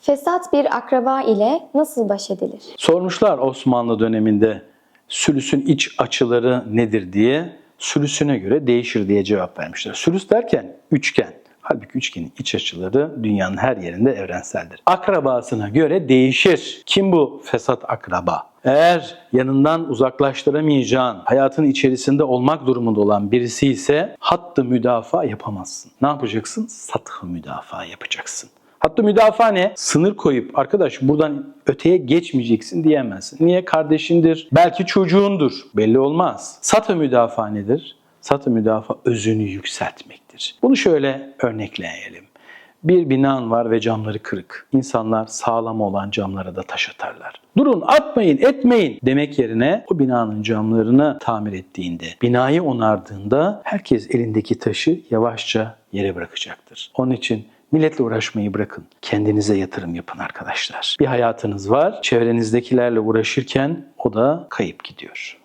Fesat bir akraba ile nasıl baş edilir? Sormuşlar Osmanlı döneminde sülüsün iç açıları nedir diye. Sülüsüne göre değişir diye cevap vermişler. Sülüs derken üçgen. Halbuki üçgenin iç açıları dünyanın her yerinde evrenseldir. Akrabasına göre değişir. Kim bu fesat akraba? Eğer yanından uzaklaştıramayacağın, hayatın içerisinde olmak durumunda olan birisi ise hattı müdafaa yapamazsın. Ne yapacaksın? Sathı müdafaa yapacaksın. Hatta müdafaa ne? Sınır koyup arkadaş buradan öteye geçmeyeceksin diyemezsin. Niye? Kardeşindir. Belki çocuğundur. Belli olmaz. Satı müdafaa nedir? Satı müdafaa özünü yükseltmektir. Bunu şöyle örnekleyelim. Bir binan var ve camları kırık. İnsanlar sağlam olan camlara da taş atarlar. Durun atmayın etmeyin demek yerine o binanın camlarını tamir ettiğinde, binayı onardığında herkes elindeki taşı yavaşça yere bırakacaktır. Onun için Milletle uğraşmayı bırakın. Kendinize yatırım yapın arkadaşlar. Bir hayatınız var. Çevrenizdekilerle uğraşırken o da kayıp gidiyor.